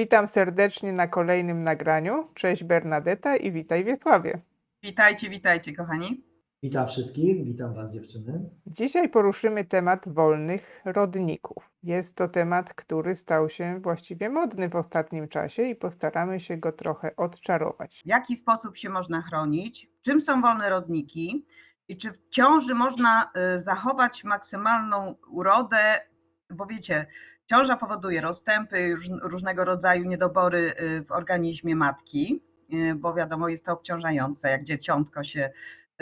Witam serdecznie na kolejnym nagraniu. Cześć Bernadetta i witaj Wiesławie. Witajcie, witajcie, kochani. Witam wszystkich, witam Was dziewczyny. Dzisiaj poruszymy temat wolnych rodników. Jest to temat, który stał się właściwie modny w ostatnim czasie i postaramy się go trochę odczarować. W jaki sposób się można chronić? Czym są wolne rodniki? I czy w ciąży można y, zachować maksymalną urodę? Bo wiecie, ciąża powoduje rozstępy, róż- różnego rodzaju niedobory y, w organizmie matki, y, bo wiadomo, jest to obciążające, jak dzieciątko się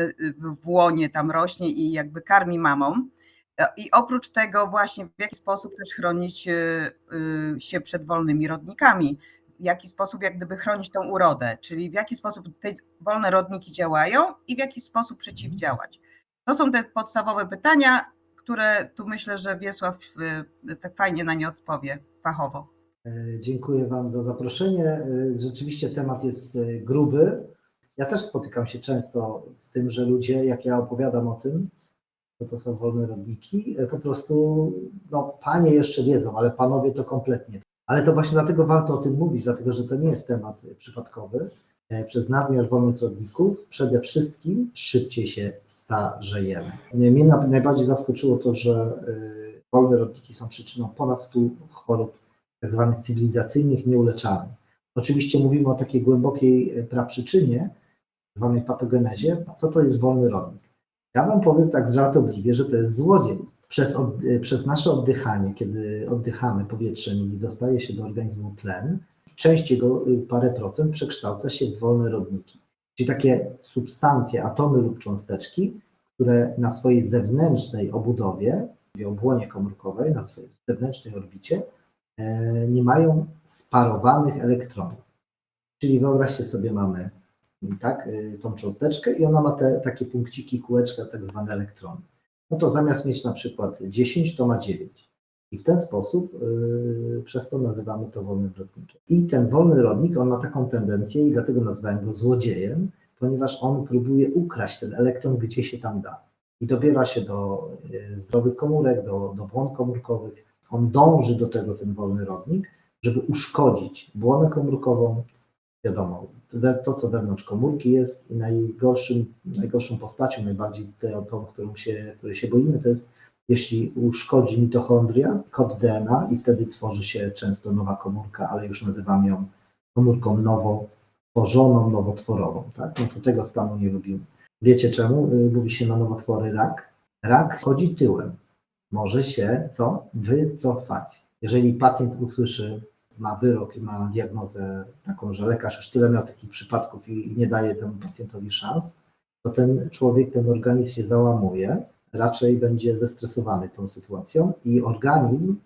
y, w łonie tam rośnie i jakby karmi mamą. E, I oprócz tego właśnie w jaki sposób też chronić się przed wolnymi rodnikami, w jaki sposób jak gdyby chronić tą urodę, czyli w jaki sposób te wolne rodniki działają i w jaki sposób przeciwdziałać. To są te podstawowe pytania, które tu myślę, że Wiesław y, tak fajnie na nie odpowie fachowo. E, Dziękuję Wam za zaproszenie. E, Rzeczywiście temat jest e, gruby. Ja też spotykam się często z tym, że ludzie, jak ja opowiadam o tym, że to są wolne rodniki, po prostu, no, panie jeszcze wiedzą, ale panowie to kompletnie. Ale to właśnie dlatego warto o tym mówić, dlatego że to nie jest temat przypadkowy. E, Przez nadmiar wolnych rodników przede wszystkim szybciej się starzejemy. Mnie na- najbardziej zaskoczyło to, że e, wolne rodniki są przyczyną ponad 100 chorób tak zwanych cywilizacyjnych, nieuleczalnych. Oczywiście mówimy o takiej głębokiej e, praprzyczynie, zwanej patogenezie. Co to jest wolny rodnik? Ja Wam powiem tak żartobliwie, że to jest złodziej. Przez, od, e, przez nasze oddychanie, kiedy oddychamy powietrzem i dostaje się do organizmu tlen, część jego, y, parę procent, przekształca się w wolne rodniki. Czyli takie substancje, atomy lub cząsteczki, które na swojej zewnętrznej obudowie, w obłonie komórkowej, na swojej zewnętrznej orbicie, e, nie mają sparowanych elektronów. Czyli wyobraźcie sobie, mamy m, tak, y, tą cząsteczkę i ona ma te takie punkciki, kółeczka, tak zwane elektrony. No to zamiast mieć na przykład 10, to ma 9. I w ten sposób y, przez to nazywamy to wolnym rodnikiem. I ten wolny rodnik, on ma taką tendencję i dlatego nazywałem go złodziejem, ponieważ on próbuje ukraść ten elektron, gdzie się tam da. I dobiera się do y, zdrowych komórek, do, do błon komórkowych. On dąży do tego, ten wolny rodnik, żeby uszkodzić błonę komórkową, wiadomo, to, co wewnątrz komórki jest i najgorszym, najgorszą postacią, najbardziej tą, którą się, której się boimy, to jest jeśli uszkodzi mitochondria, kod DNA i wtedy tworzy się często nowa komórka, ale już nazywamy ją komórką nowo tworzoną, nowotworową, tak? No to tego stanu nie lubimy. Wiecie czemu? Y, Mówi się na nowotwory rak. Rak chodzi tyłem. Może się co? Wycofać. Jeżeli pacjent usłyszy, ma wyrok i ma diagnozę taką, że lekarz już tyle miał takich przypadków i nie daje temu pacjentowi szans, to ten człowiek, ten organizm się załamuje, raczej będzie zestresowany tą sytuacją i organizm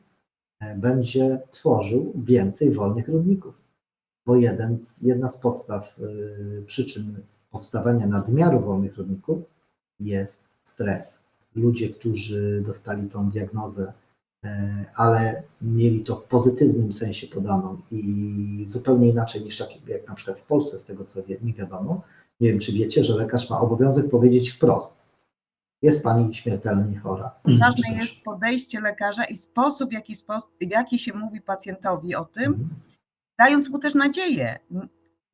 e, będzie tworzył więcej wolnych rodników. Bo jeden, z- jedna z podstaw y, przyczyn powstawania nadmiaru wolnych rodników jest stres. Ludzie, którzy dostali tą diagnozę, e, ale mieli to w pozytywnym sensie podaną i zupełnie inaczej niż jak, jak na przykład w Polsce, z tego co wie, mi wiadomo. Nie wiem, czy wiecie, że lekarz ma obowiązek powiedzieć wprost: Jest pani śmiertelnie chora. Ważne jest podejście lekarza i sposób, w jaki, sposób, w jaki się mówi pacjentowi o tym, Mhm. dając mu też nadzieję.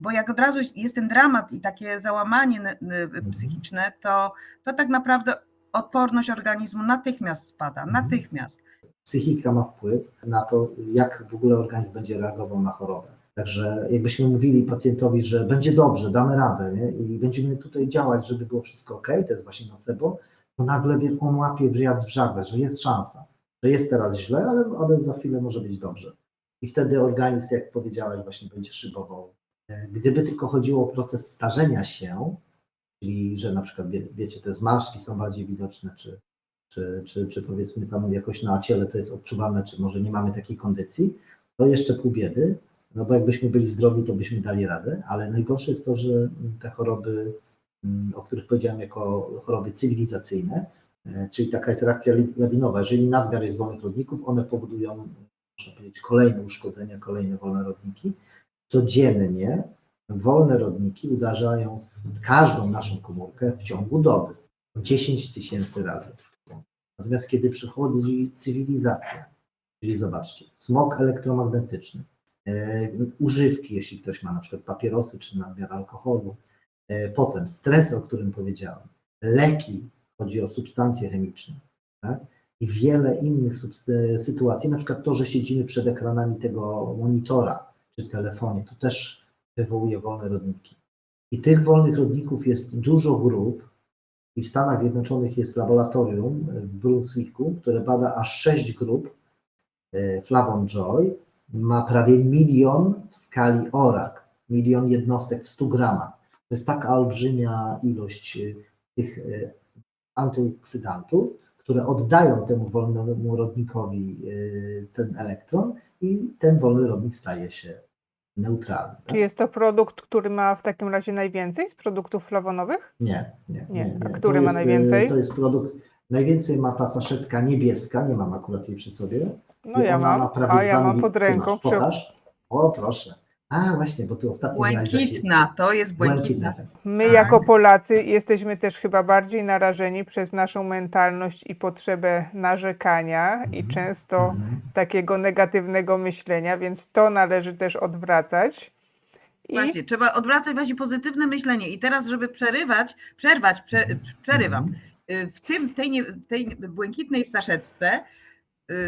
Bo jak od razu jest ten dramat i takie załamanie n- psychiczne, to, to tak naprawdę odporność organizmu natychmiast spada. Mhm. Natychmiast. psychika ma wpływ na to, jak w ogóle organizm będzie reagował na chorobę. Także jakbyśmy mówili pacjentowi, że będzie dobrze, damy radę nie? i będziemy tutaj działać, żeby było wszystko ok, to jest właśnie nocebo, to nagle on łapie wiatr w żagle, że jest szansa, że jest teraz źle, ale, ale za chwilę może być dobrze. I wtedy organizm, jak powiedziałeś, właśnie będzie szybował. E, Gdyby tylko chodziło o proces starzenia się, czyli że na przykład, wie, wiecie, te zmarszczki są bardziej widoczne, czy, czy, czy, czy powiedzmy tam jakoś na ciele to jest odczuwalne, czy może nie mamy takiej kondycji, to jeszcze pół biedy, no bo jakbyśmy byli zdrowi, to byśmy dali radę, ale najgorsze jest to, że te choroby, o których powiedziałem jako choroby cywilizacyjne, e, czyli taka jest reakcja lawinowa, jeżeli nadmiar jest wolnych rodników, one powodują, można powiedzieć, kolejne uszkodzenia, kolejne wolne rodniki. Codziennie wolne rodniki uderzają w każdą naszą komórkę w ciągu doby. 10 tysięcy razy. Natomiast kiedy przychodzi cywilizacja, czyli zobaczcie, smog elektromagnetyczny, e, używki, jeśli ktoś ma na przykład papierosy czy nadmiar alkoholu, potem stres, o którym powiedziałem, leki, chodzi o substancje chemiczne, tak? i wiele innych e, sytuacji, na przykład to, że siedzimy przed ekranami tego monitora czy w telefonie, to też wywołuje wolne rodniki. I tych wolnych rodników jest dużo grup, i w Stanach Zjednoczonych jest laboratorium w Brunswicku, które bada aż sześć grup. E, Flavon Joy ma prawie milion w skali ORAK, milion jednostek w 100 gramach. To jest taka olbrzymia ilość e, tych e, antyoksydantów, które oddają temu wolnemu rodnikowi e, ten elektron i ten wolny rodnik staje się neutralny. tak? Czy jest to produkt, który ma w takim razie najwięcej z produktów flawonowych? Nie, nie. Nie. A To który ma jest, y, najwięcej? To jest produkt, najwięcej ma ta saszetka niebieska, nie mam akurat jej przy sobie. No ja ma mam, prawie a ja mam pod ręką. Masz, pokaż. O, proszę. A, właśnie, bo ty ostatnio. Błękitna, to jest błękitna. Błękitna. My Tak. jako Polacy jesteśmy też chyba bardziej narażeni przez naszą mentalność i potrzebę narzekania i Mhm. często Mhm. takiego negatywnego myślenia, więc to należy też odwracać. I Właśnie, trzeba odwracać właśnie pozytywne myślenie. I teraz, żeby przerywać, przerwać, prze, przerywam. Mhm. Y, W tym, tej, nie- tej błękitnej saszetce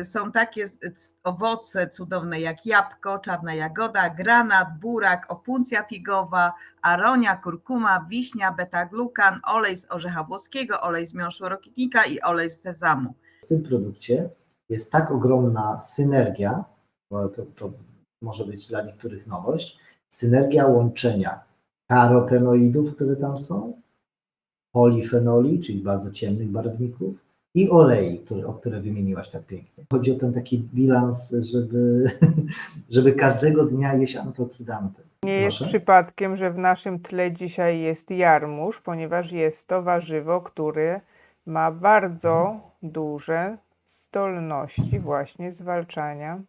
są takie owoce cudowne jak jabłko, czarna jagoda, granat, burak, opuncja figowa, aronia, kurkuma, wiśnia, beta-glukan, olej z orzecha włoskiego, olej z miąższu rokitnika i olej z sezamu. W tym produkcie jest tak ogromna synergia, to, to może być dla niektórych nowość, synergia łączenia karotenoidów, które tam są, polifenoli, czyli bardzo ciemnych barwników, i olei, które, o które wymieniłaś tak pięknie. Chodzi o ten taki bilans, żeby, żeby każdego dnia jeść antyoksydanty. nie jest Proszę. przypadkiem, że w naszym tle dzisiaj jest jarmuż, ponieważ jest to warzywo, które ma bardzo duże zdolności właśnie zwalczania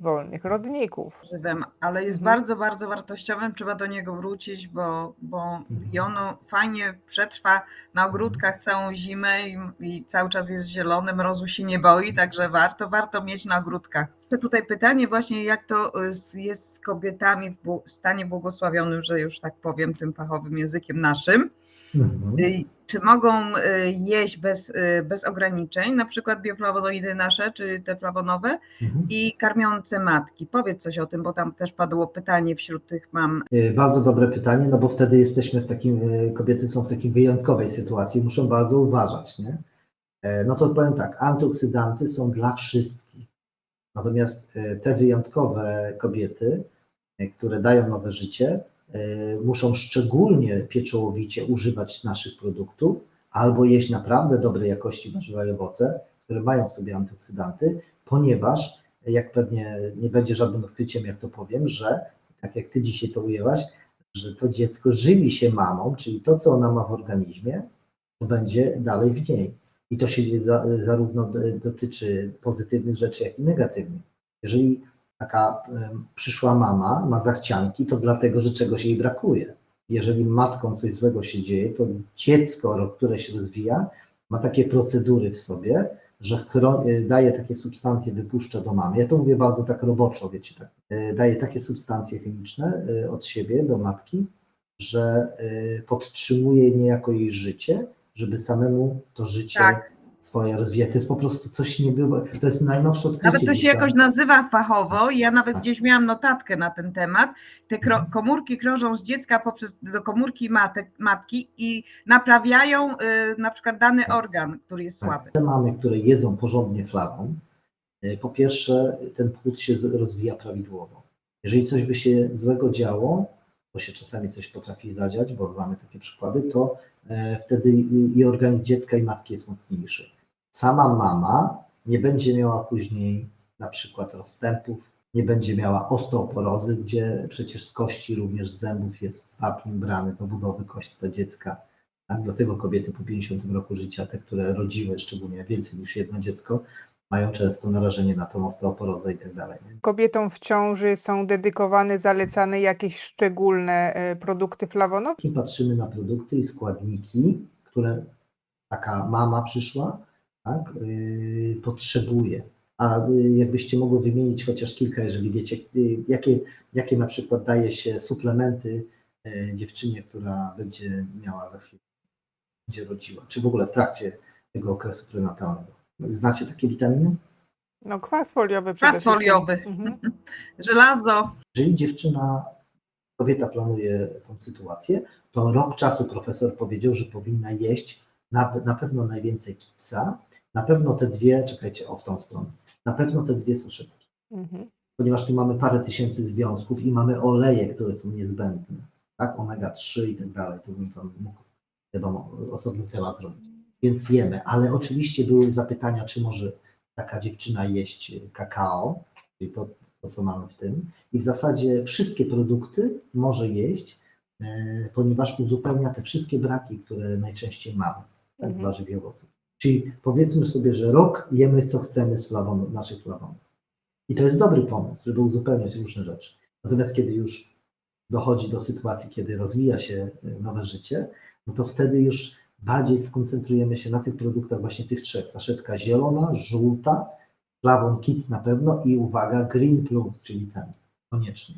wolnych rodników. Żywem, ale jest Mhm. bardzo, bardzo wartościowym. Trzeba do niego wrócić, bo, bo i ono fajnie przetrwa na ogródkach całą zimę i, i cały czas jest zielony, mrozu się nie boi, także warto, warto mieć na ogródkach. To tutaj pytanie właśnie, jak to y, jest z kobietami w stanie błogosławionym, że już tak powiem tym fachowym językiem naszym. Mhm. Y, Czy mogą y, jeść bez, y, bez ograniczeń, na przykład bioflawonoidy nasze, czy te flawonowe, Mhm. i karmiące matki. Powiedz coś o tym, bo tam też padło pytanie wśród tych mam. Bardzo dobre pytanie, no bo wtedy jesteśmy w takim, kobiety są w takiej wyjątkowej sytuacji, muszą bardzo uważać, nie? E, No to powiem tak, antyoksydanty są dla wszystkich. Natomiast e, te wyjątkowe kobiety, e, które dają nowe życie, muszą szczególnie pieczołowicie używać naszych produktów albo jeść naprawdę dobrej jakości warzywa i owoce, które mają w sobie antyoksydanty, ponieważ, e, jak pewnie nie będzie żadnym odkryciem, jak to powiem, że tak jak ty dzisiaj to ujęłaś, że to dziecko żywi się mamą, czyli to, co ona ma w organizmie, to będzie dalej w niej. I to się za, zarówno dotyczy pozytywnych rzeczy, jak i negatywnych. Jeżeli taka przyszła mama ma zachcianki, to dlatego, że czegoś jej brakuje. Jeżeli matką coś złego się dzieje, to dziecko, które się rozwija, ma takie procedury w sobie, że y, daje takie substancje, wypuszcza do mamy. Ja to mówię bardzo tak roboczo, wiecie, tak. Y, Daje takie substancje chemiczne y, od siebie do matki, że podtrzymuje niejako jej życie, żeby samemu to życie Tak. Swoje rozwijać. To jest po prostu coś nie było. To jest najnowsze odkrycie. Nawet to się jakoś nazywa fachowo. Ja nawet Tak. gdzieś miałam notatkę na ten temat. Te kro- Mhm. komórki krążą z dziecka poprzez do komórki matek, matki i naprawiają y, na przykład dany Tak. organ, który jest Tak, słaby. Te mamy, które jedzą porządnie flawą, y, po pierwsze ten płód się rozwija prawidłowo. Jeżeli coś by się złego działo, bo się czasami coś potrafi zadziać, bo znamy takie przykłady, to e, wtedy i, i organizm dziecka i matki jest mocniejszy. Sama mama nie będzie miała później na przykład rozstępów, nie będzie miała osteoporozy, gdzie przecież z kości, również z zębów jest wapń brany do budowy kośćca dziecka. Tak? Dlatego kobiety po 50 roku życia, te, które rodziły szczególnie więcej niż jedno dziecko, mają często narażenie na tą osteoporozę i tak dalej. Kobietom w ciąży są dedykowane, zalecane jakieś szczególne e, produkty flawonowe? Patrzymy na produkty i składniki, które taka mama przyszła, tak, yy, potrzebuje. A y, jakbyście mogły wymienić chociaż kilka, jeżeli wiecie, y, jakie, jakie na przykład daje się suplementy y, dziewczynie, która będzie miała za chwilę, będzie rodziła, czy w ogóle w trakcie tego okresu prenatalnego. Znacie takie witaminy? No kwas foliowy Kwas foliowy. Mhm. Żelazo. Jeżeli dziewczyna, kobieta planuje tą sytuację, to rok czasu profesor powiedział, że powinna jeść na, na pewno najwięcej kitsa, na pewno te dwie, czekajcie, o w tą stronę, na pewno te dwie saszetki, Mhm. ponieważ tu mamy parę tysięcy związków i mamy oleje, które są niezbędne, tak, omega-3 i tak dalej, to bym tam mógł, wiadomo, osobny temat zrobić. Więc jemy, ale oczywiście były zapytania, czy może taka dziewczyna jeść kakao, czyli to, to co mamy w tym. I w zasadzie wszystkie produkty może jeść, e, ponieważ uzupełnia te wszystkie braki, które najczęściej mamy tak, z Mhm. warzyw i owoców. Czyli powiedzmy sobie, że rok jemy co chcemy z flawon, naszych flawonów. I to jest dobry pomysł, żeby uzupełniać różne rzeczy. Natomiast kiedy już dochodzi do sytuacji, kiedy rozwija się e, nowe życie, no to wtedy już bardziej skoncentrujemy się na tych produktach właśnie tych trzech. Saszetka zielona, żółta, Flavon Kids na pewno i uwaga, Green Plus, czyli ten, koniecznie.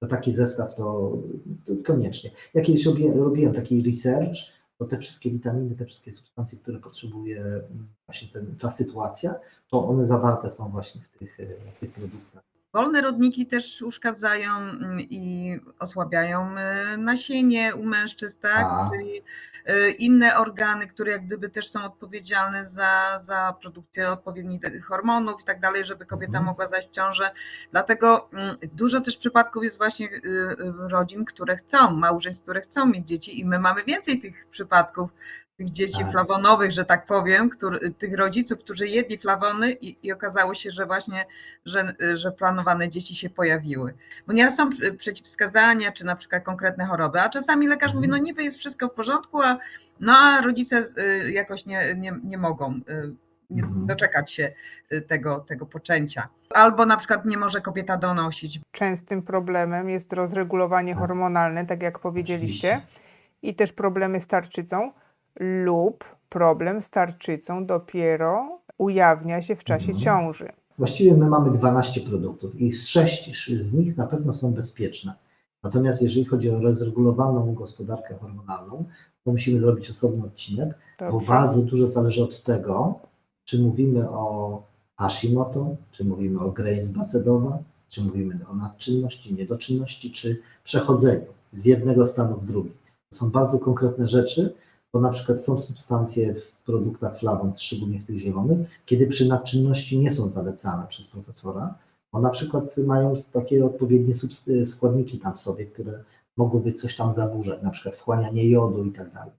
To taki zestaw to, to koniecznie. Ja kiedyś robiłem taki research, to te wszystkie witaminy, te wszystkie substancje, które potrzebuje mm, właśnie ten, ta sytuacja, to one zawarte są właśnie w tych, e, w tych produktach. Wolne rodniki też uszkadzają mm, i osłabiają y, nasienie u mężczyzn, tak? A. Czyli y, inne organy, które jak gdyby też są odpowiedzialne za, za produkcję odpowiednich hormonów i tak dalej, żeby kobieta Mhm. mogła zajść w ciążę. Dlatego mm, dużo też przypadków jest właśnie y, rodzin, które chcą, małżeństw, które chcą mieć dzieci i my mamy więcej tych przypadków tych dzieci Tak. flawonowych, że tak powiem, który, tych rodziców, którzy jedli flawony i, i okazało się, że właśnie, że, że planowane dzieci się pojawiły. Bo nieraz są przeciwwskazania, czy na przykład konkretne choroby, a czasami lekarz mówi, no Mhm. niby jest wszystko w porządku, a, no, a rodzice y, jakoś nie, nie, nie mogą y, nie Mhm. doczekać się y, tego, tego poczęcia. Albo na przykład nie może kobieta donosić. Częstym problemem jest rozregulowanie Tak. hormonalne, tak jak powiedzieliście, Oczywiście. i też problemy z tarczycą lub problem z tarczycą dopiero ujawnia się w czasie Mhm. ciąży. Właściwie my mamy 12 produktów i z 6 z nich na pewno są bezpieczne. Natomiast jeżeli chodzi o rozregulowaną gospodarkę hormonalną, to musimy zrobić osobny odcinek, bo Dobrze. bardzo dużo zależy od tego, czy mówimy o Hashimoto, czy mówimy o Grace Basedowa, czy mówimy o nadczynności, niedoczynności, czy przechodzeniu z jednego stanu w drugi. To są bardzo konkretne rzeczy, bo na przykład są substancje w produktach flawon, szczególnie w tych zielonych, kiedy przy nadczynności nie są zalecane przez profesora, bo na przykład mają takie odpowiednie subst- składniki tam w sobie, które mogłyby coś tam zaburzać, na przykład wchłanianie jodu i tak dalej.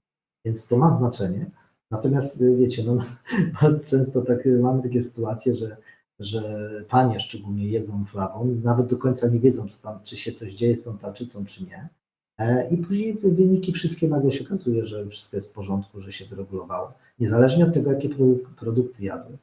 Więc to ma znaczenie. Natomiast y, wiecie, no, bardzo często tak, y, mamy takie sytuacje, że, że panie szczególnie jedzą flawon, nawet do końca nie wiedzą, co tam, czy się coś dzieje z tą tarczycą, czy nie. E, I później wy- wyniki wszystkie nagle się okazuje, że wszystko jest w porządku, że się wyregulowało, niezależnie od tego, jakie produ- produkty jadły.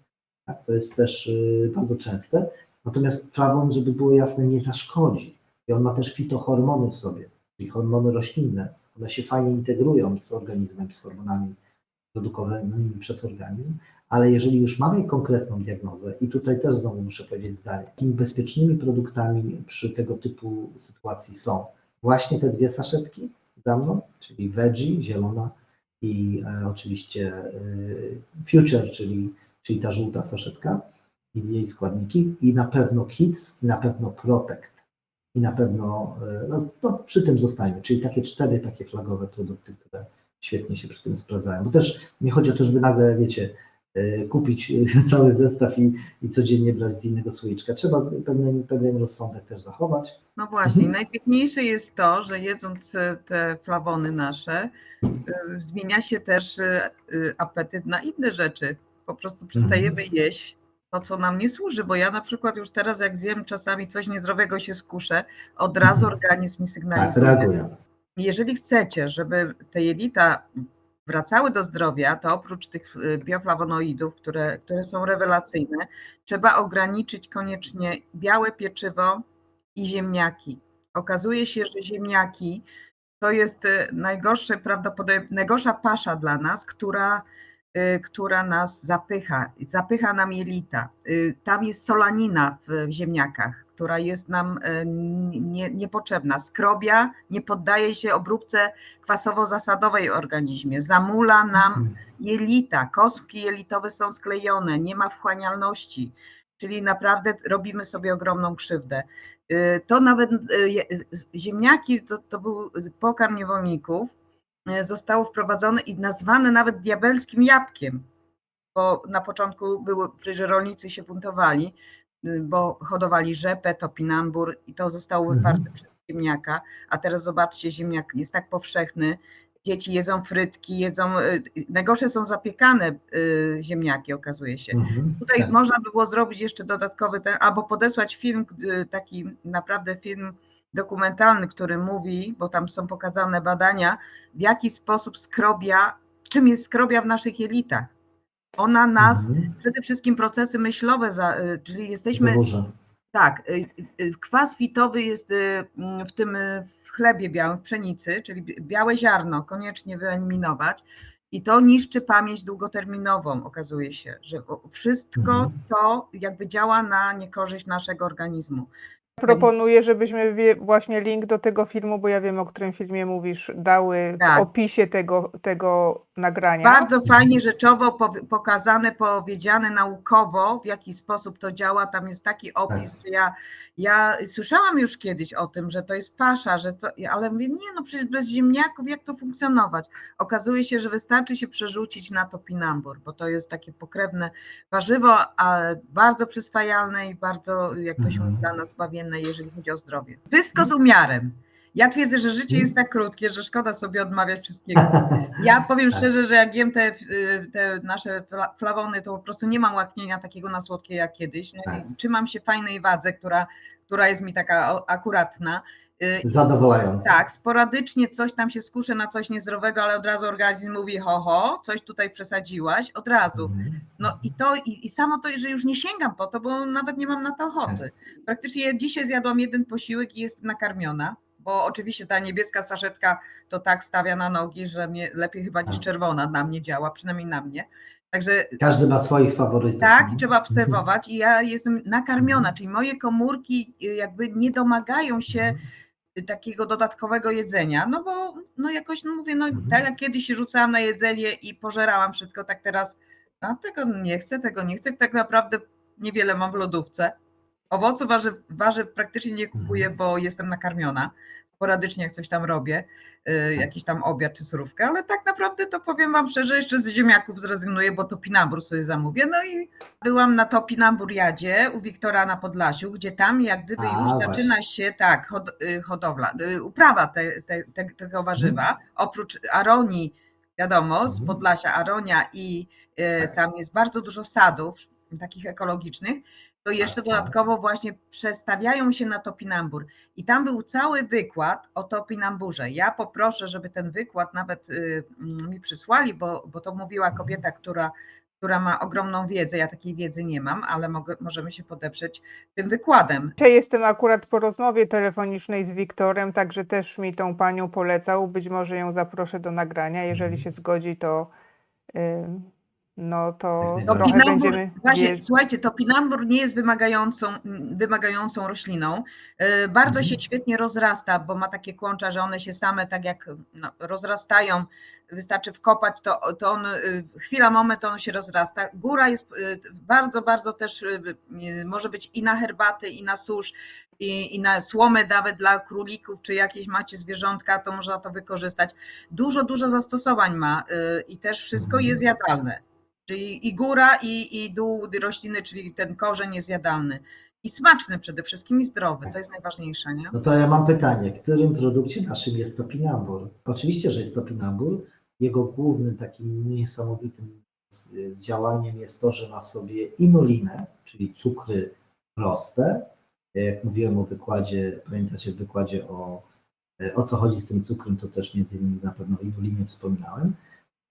Tak? To jest też y, bardzo częste. Natomiast flawon, żeby było jasne, nie zaszkodzi. I on ma też fitohormony w sobie, czyli hormony roślinne. One się fajnie integrują z organizmem, z hormonami produkowanymi przez organizm, ale jeżeli już mamy konkretną diagnozę, i tutaj też znowu muszę powiedzieć zdanie, takimi bezpiecznymi produktami przy tego typu sytuacji są właśnie te dwie saszetki za mną, czyli veggie, zielona i e, oczywiście e, future, czyli, czyli ta żółta saszetka i jej składniki. I na pewno kids i na pewno protect. I na pewno, e, no, no przy tym zostańmy, czyli takie cztery takie flagowe produkty, które świetnie się przy tym sprawdzają, bo też nie chodzi o to, żeby nagle, wiecie, kupić e, cały zestaw i, i codziennie brać z innego słoiczka. Trzeba pewien, pewien rozsądek też zachować. No właśnie, Mhm. najpiękniejsze jest to, że jedząc e, te flawony nasze, zmienia się też apetyt na inne rzeczy. Po prostu przestajemy jeść to, co nam nie służy, bo ja na przykład już teraz jak zjem czasami coś niezdrowego się skuszę, od razu Mhm. organizm mi Tak, sygnalizuje. reaguję. Jeżeli chcecie, żeby te jelita wracały do zdrowia, to oprócz tych y, bioflawonoidów, które, które są rewelacyjne, trzeba ograniczyć koniecznie białe pieczywo i ziemniaki. Okazuje się, że ziemniaki to jest y, najgorsze, prawdopodobnie najgorsza pasza dla nas, która która nas zapycha, zapycha nam jelita. Y, Tam jest solanina w ziemniakach, która jest nam y, nie, niepotrzebna. Skrobia nie poddaje się obróbce kwasowo-zasadowej w organizmie. Zamula nam jelita, kostki jelitowe są sklejone, nie ma wchłanialności, czyli naprawdę robimy sobie ogromną krzywdę. Y, To nawet y, y, ziemniaki, to, to był pokarm niewolników, y, zostało wprowadzone i nazwane nawet diabelskim jabłkiem, bo na początku były, przecież rolnicy się buntowali, y, bo hodowali rzepę, topinambur i to zostało Mhm. wyparte przez ziemniaka, a teraz zobaczcie, ziemniak jest tak powszechny, dzieci jedzą frytki, jedzą, y, najgorsze są zapiekane y, ziemniaki okazuje się. Mhm. Tutaj Tak. można by było zrobić jeszcze dodatkowy ten, albo podesłać film, y, taki naprawdę film dokumentalny, który mówi, bo tam są pokazane badania, w jaki sposób skrobia, czym jest skrobia w naszych jelitach. Ona nas, Mhm. przede wszystkim procesy myślowe, y, czyli jesteśmy, Zaburza. tak, y, y, kwas fitowy jest mm, w tym w chlebie białym, w pszenicy, czyli bi- białe ziarno koniecznie wyeliminować. I to niszczy pamięć długoterminową, okazuje się, że wszystko Mhm. to jakby działa na niekorzyść naszego organizmu. Proponuję, żebyśmy wie, właśnie link do tego filmu, bo ja wiem, o którym filmie mówisz, dały w Tak. opisie tego, tego nagrania. Bardzo fajnie rzeczowo pokazane, powiedziane naukowo, w jaki sposób to działa. Tam jest taki opis, Tak. że ja, ja słyszałam już kiedyś o tym, że to jest pasza, że to, ale mówię, nie no, przecież bez ziemniaków jak to funkcjonować? Okazuje się, że wystarczy się przerzucić na to pinambur, bo to jest takie pokrewne warzywo, a bardzo przyswajalne i bardzo, jak to się mówi, Mhm. dla nas bawienne, jeżeli chodzi o zdrowie. Wszystko z umiarem. Ja twierdzę, że życie jest tak krótkie, że szkoda sobie odmawiać wszystkiego. Ja powiem Tak. szczerze, że jak jem te, y, te nasze fla- flawony, to po prostu nie mam łaknienia takiego na słodkie jak kiedyś. No Tak. trzymam się fajnej wadze, która, która jest mi taka akuratna. Y, Zadowalające. Tak, sporadycznie coś tam się skuszę na coś niezdrowego, ale od razu organizm mówi ho, ho, coś tutaj przesadziłaś, od razu. Mhm. No i to, i, i samo to, że już nie sięgam po to, bo nawet nie mam na to ochoty. Praktycznie ja dzisiaj zjadłam jeden posiłek i jestem nakarmiona, bo oczywiście ta niebieska saszetka to tak stawia na nogi, że mnie lepiej chyba niż Tak. czerwona na mnie działa, przynajmniej na mnie. Także Każdy ma swoich faworytów. tak, nie? trzeba obserwować i ja jestem nakarmiona, Mhm. czyli moje komórki y, jakby nie domagają się Mhm. takiego dodatkowego jedzenia, no bo no jakoś no mówię, no Mhm. tak jak kiedyś się rzucałam na jedzenie i pożerałam wszystko, tak teraz no tego nie chcę, tego nie chcę, tak naprawdę niewiele mam w lodówce. Owoców, warzyw, warzyw praktycznie nie kupuję, Mhm. bo jestem nakarmiona. Sporadycznie jak coś tam robię, y, jakiś tam obiad czy surówkę, ale tak naprawdę to powiem wam szczerze, jeszcze z ziemniaków zrezygnuję, bo to pinambur sobie zamówię. No i byłam na topinamburiadzie u Wiktora na Podlasiu, gdzie tam jak gdyby A, już właśnie. zaczyna się tak, hod, y, hodowla, y, uprawa te, te, te, tego warzywa. Oprócz aronii, wiadomo, z Mhm. Podlasia aronia i y, Tak. tam jest bardzo dużo sadów takich ekologicznych, to jeszcze dodatkowo właśnie przestawiają się na topinambur. I tam był cały wykład o topinamburze. Ja poproszę, żeby ten wykład nawet y, mm, mi przysłali, bo, bo to mówiła kobieta, która, która ma ogromną wiedzę. Ja takiej wiedzy nie mam, ale mogę, możemy się podeprzeć tym wykładem. Dzisiaj jestem akurat po rozmowie telefonicznej z Wiktorem, także też mi tą panią polecał. Być może ją zaproszę do nagrania. Jeżeli się zgodzi, to ym, no to Jak trochę będziemy właśnie, słuchajcie, topinambur nie jest wymagającą, wymagającą rośliną. E, Bardzo Mhm. się świetnie rozrasta, bo ma takie kłącza, że one się same tak jak no, rozrastają. Wystarczy wkopać, to, to on y, chwila, moment, to on się rozrasta. Góra jest y, bardzo, bardzo też może być i na herbaty, i na susz, i, i na słomę nawet dla królików, czy jakieś macie zwierzątka, to można to wykorzystać. Dużo, dużo zastosowań ma i też wszystko Mhm. jest jadalne. Czyli i góra, i, i dół rośliny, czyli ten korzeń jest jadalny. I smaczny przede wszystkim i zdrowy. To jest najważniejsze, nie? No to ja mam pytanie, którym produkcie naszym jest topinambur? Oczywiście, że jest topinambur. Jego głównym takim niesamowitym działaniem jest to, że ma w sobie inulinę, czyli cukry proste. Jak mówiłem o wykładzie, pamiętacie w wykładzie o, o co chodzi z tym cukrem, to też między innymi na pewno o wspominałem.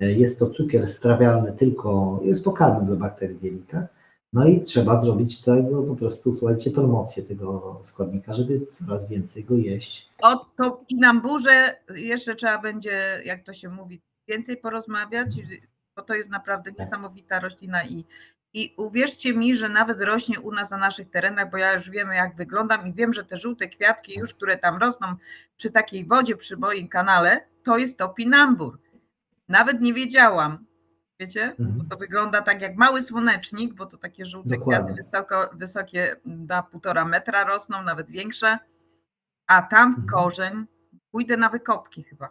Jest to cukier strawialny tylko, jest pokarmem dla bakterii w jelitach. No i trzeba zrobić tego po prostu, słuchajcie, promocję tego składnika, żeby coraz więcej go jeść. O topinamburze jeszcze trzeba będzie, jak to się mówi, więcej porozmawiać. bo to jest naprawdę niesamowita roślina i, i uwierzcie mi, że nawet rośnie u nas na naszych terenach, bo ja już wiemy jak wyglądam i wiem, że te żółte kwiatki już, które tam rosną przy takiej wodzie, przy moim kanale, to jest topinambur. Nawet nie wiedziałam, wiecie, Mhm. bo to wygląda tak jak mały słonecznik, bo to takie żółte Dokładnie. kwiaty wysoko, wysokie na półtora metra rosną, nawet większe, a tam Mhm. korzeń, pójdę na wykopki chyba.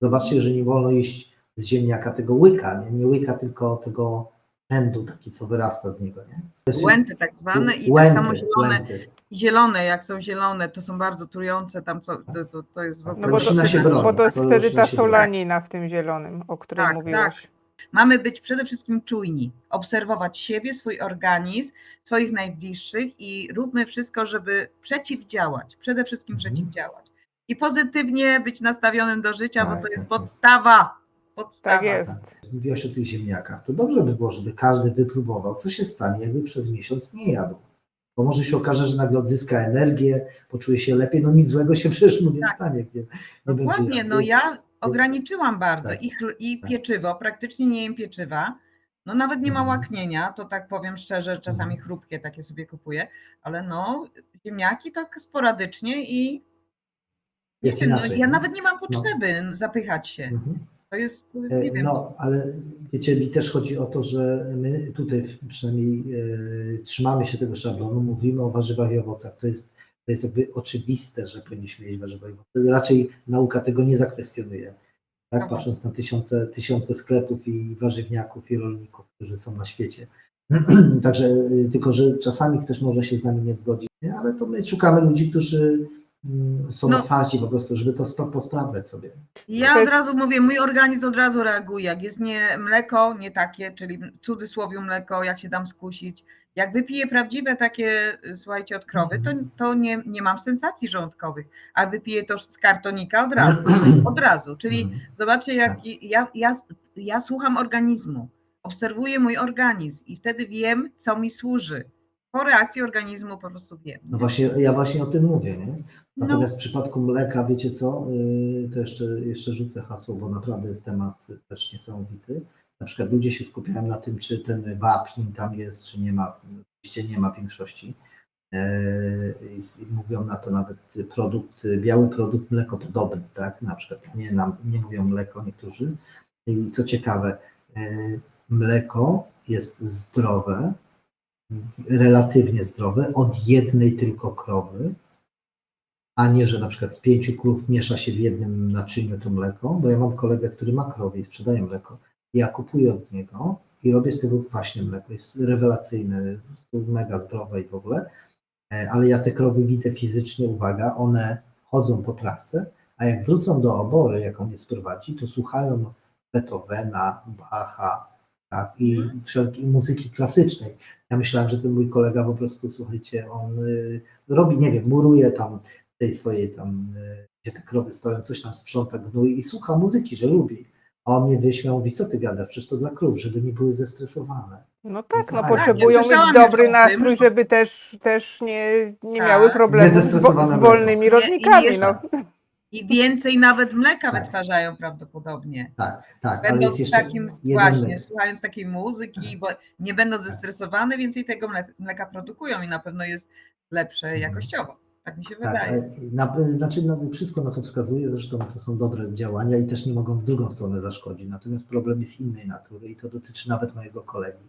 Zobaczcie, że nie wolno iść z ziemniaka tego łyka, nie, nie łyka, tylko tego pędu, taki co wyrasta z niego. Nie? Łęty tak zwane i tak Łęty, samo zielone, łęty. Zielone, jak są zielone, to są bardzo trujące, tam co, to, to, to jest w No ogóle... No bo to, się broni. bo to jest wtedy ta solanina w tym zielonym, o której Tak, mówiłaś. Mamy być przede wszystkim czujni, obserwować siebie, swój organizm, swoich najbliższych i róbmy wszystko, żeby przeciwdziałać, przede wszystkim Mhm. przeciwdziałać. I pozytywnie być nastawionym do życia, bo Tak, to jest tak, tak. podstawa. Podstawa. Tak jest. Mówiłaś o tych ziemniakach. To dobrze by było, żeby każdy wypróbował, co się stanie, jakby przez miesiąc nie jadł. Bo może się okaże, że nagle odzyska energię, poczuje się lepiej. No nic złego się przecież mu nie Tak. stanie. Nie, nie będzie Dokładnie, no ja ograniczyłam bardzo tak, i, i tak. pieczywo, praktycznie nie jem pieczywa. No nawet nie ma Mhm. łaknienia, to tak powiem szczerze, czasami Mhm. chrupkie takie sobie kupuję, ale no ziemniaki tak sporadycznie i nie Jest wiem, no, inaczej, ja nie? nawet nie mam potrzeby zapychać się. Mhm. To jest, E, nie wiem, No, ale wiecie, mi też chodzi o to, że my tutaj przynajmniej e, trzymamy się tego szablonu, mówimy o warzywach i owocach. To jest, to jest jakby oczywiste, że powinniśmy jeść warzywa i owoce. Raczej nauka tego nie zakwestionuje. Tak, patrząc na tysiące, tysiące sklepów i warzywniaków i rolników, którzy są na świecie. Także e, tylko, że czasami ktoś może się z nami nie zgodzić, nie? ale to my szukamy ludzi, którzy są No. otwarci po prostu, żeby to spra- posprawdzać sobie. Ja od jest- razu mówię, mój organizm od razu reaguje. Jak jest nie mleko, nie takie, czyli w cudzysłowie mleko, jak się dam skusić. Jak wypiję prawdziwe takie, y, słuchajcie, od krowy, to, to nie, nie mam sensacji żołądkowych. A wypiję to z kartonika od razu. Od razu. Czyli Mhm. zobaczcie, jak ja, ja, ja słucham organizmu, obserwuję mój organizm i wtedy wiem, co mi służy. Po reakcji organizmu po prostu wiem. No właśnie, ja właśnie o tym mówię, nie? No, Natomiast w przypadku mleka, wiecie co, Yy, to jeszcze, jeszcze rzucę hasło, bo naprawdę jest temat też niesamowity. Na przykład ludzie się skupiają na tym, czy ten wapń tam jest, czy nie ma. Oczywiście nie ma większości. I- I mówią na to nawet produkt, biały produkt mlekopodobny, tak? Na przykład nie, nie mówią mleko niektórzy. I co ciekawe, yy, mleko jest zdrowe, relatywnie zdrowe od jednej tylko krowy, a nie, że na przykład z pięciu krów miesza się w jednym naczyniu to mleko, bo ja mam kolegę, który ma krowy i sprzedaje mleko. Ja kupuję od niego i robię z tego kwaśne mleko. Jest rewelacyjne, mega zdrowe i w ogóle. E, Ale ja te krowy widzę fizycznie, uwaga, one chodzą po trawce, a jak wrócą do obory, jak on je sprowadzi, to słuchają Beethovena, Bacha, tak, i wszelkiej muzyki klasycznej. Ja myślałem, że ten mój kolega po prostu, słuchajcie, on y, robi, nie wiem, muruje tam w tej swojej tam, y, gdzie te krowy stoją, coś tam sprząta, gnój i słucha muzyki, że lubi. A on mnie wyśmiał, mówi, co ty gadasz, przecież to dla krów, żeby nie były zestresowane. No tak, no Tak, potrzebują mieć słyszałam dobry już o tym, nastrój, że- żeby też, też nie, nie Tak. miały problemu z, wo- Niezestosowane z mleko. wolnymi Nie, i rodnikami. jeszcze- No. I więcej nawet mleka Tak. wytwarzają prawdopodobnie. Tak, tak, Będąc takim, właśnie, słuchając takiej muzyki, bo nie będą zestresowane, więcej tego mle- mleka produkują i na pewno jest lepsze Mhm. jakościowo. Tak mi się Tak, wydaje. ale na, znaczy na, wszystko na to wskazuje, zresztą to są dobre działania i też nie mogą w drugą stronę zaszkodzić. Natomiast problem jest innej natury i to dotyczy nawet mojego kolegi.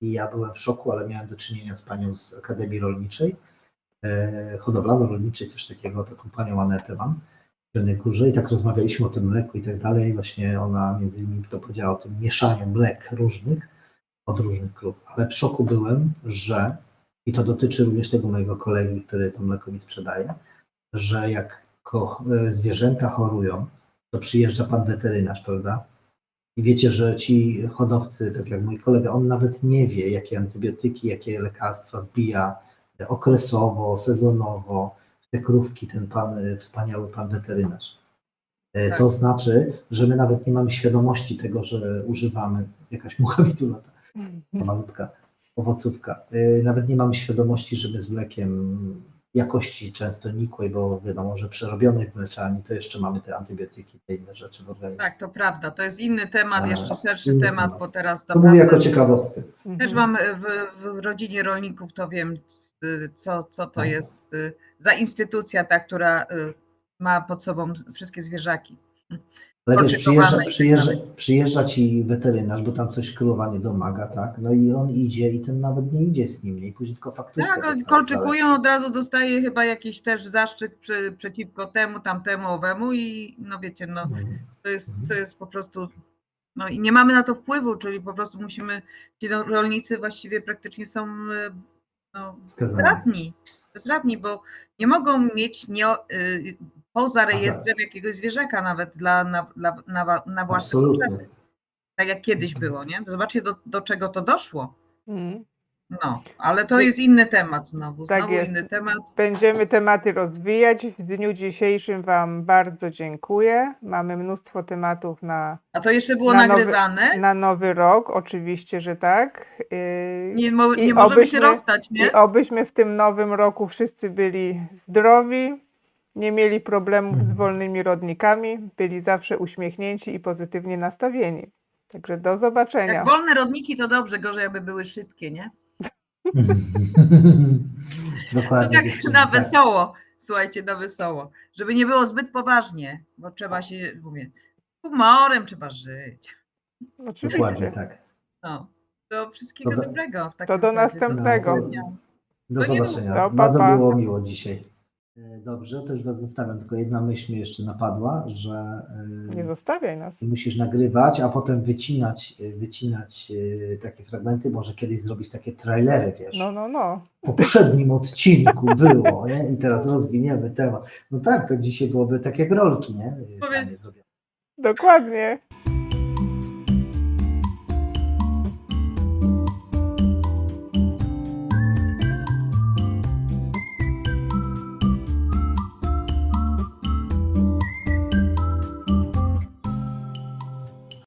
I ja byłem w szoku, ale miałem do czynienia z panią z Akademii Rolniczej, e, hodowlano-rolniczej, coś takiego, taką panią Anetę mam Górze i tak rozmawialiśmy o tym mleku i tak dalej. Właśnie ona między innymi to powiedziała o tym mieszaniu mlek różnych od różnych krów. Ale w szoku byłem, że i to dotyczy również tego mojego kolegi, który to mleko mi sprzedaje, że jak e, zwierzęta chorują, to przyjeżdża pan weterynarz, prawda? I wiecie, że ci hodowcy, tak jak mój kolega, on nawet nie wie, jakie antybiotyki, jakie lekarstwa wbija e, okresowo, sezonowo te krówki ten pan, e, wspaniały pan weterynarz. E, Tak. To znaczy, że my nawet nie mamy świadomości tego, że używamy, jakaś mucha mi tu lata, ta malutka owocówka. Y, Nawet nie mamy świadomości, że my z mlekiem jakości często nikłej, bo wiadomo, że przerobionych mleczarni to jeszcze mamy te antybiotyki, te inne rzeczy w organizmie. Tak, to prawda. To jest inny temat, A, jeszcze szerszy temat, temat. bo teraz To mówię jako ciekawostkę. Mhm. też mam w, w rodzinie rolników, to wiem, co, co to Tak. jest y, za instytucja ta, która y, ma pod sobą wszystkie zwierzaki. Ale wiesz, przyjeżdża, tak przyjeżdża, przyjeżdża ci weterynarz, bo tam coś królowa nie domaga, tak? No i on idzie i ten nawet nie idzie z nim, nie? I później tylko fakturkę Tak, dostaje kolczykują, od razu dostaje chyba jakiś też zaszczyt przy, przeciwko temu, tamtemu, owemu i no wiecie, no Mhm. to jest, to jest po prostu, no i nie mamy na to wpływu, czyli po prostu musimy, ci rolnicy właściwie praktycznie są e, no, Skazany. zradni, zradni, bo nie mogą mieć nie, y, poza rejestrem jakiegoś zwierzaka nawet dla, na, dla, na, na własne Absolutnie. potrzeby. Tak jak kiedyś było, nie? To Zobaczcie do, do czego to doszło. Mhm. No, ale to jest inny temat znowu, Tak znowu jest. inny temat. Będziemy tematy rozwijać. W dniu dzisiejszym Wam bardzo dziękuję. Mamy mnóstwo tematów na, A to jeszcze było Na nowy- nagrywane. na nowy rok, oczywiście, że tak. Yy, Nie, mo, i nie możemy się obyśmy- rozstać, nie? I obyśmy w tym nowym roku wszyscy byli zdrowi, nie mieli problemów z Mhm. wolnymi rodnikami, byli zawsze uśmiechnięci i pozytywnie nastawieni. Także do zobaczenia. Jak wolne rodniki to dobrze, gorzej aby były szybkie, nie? Dokładnie. Tak dziewczyny, na tak. wesoło, słuchajcie, na wesoło. Żeby nie było zbyt poważnie, bo trzeba się, mówię, humorem trzeba żyć. Oczywiście. Dokładnie tak. No, do wszystkiego To do- dobrego. W to do następnego. No, to- Do To nie zobaczenia. no, pa, Bardzo pa. było miło dzisiaj. E, Dobrze, to już Was zostawiam. Tylko jedna myśl mnie jeszcze napadła, że e, Nie zostawiaj nas. musisz nagrywać, a potem wycinać, e, wycinać takie fragmenty. Może kiedyś zrobić takie trailery, wiesz. No, no, no. W poprzednim odcinku było, nie? I teraz rozwiniemy temat. No tak, to dzisiaj byłoby tak jak rolki, nie? Powiedz- Fajnie zrobione. Dokładnie.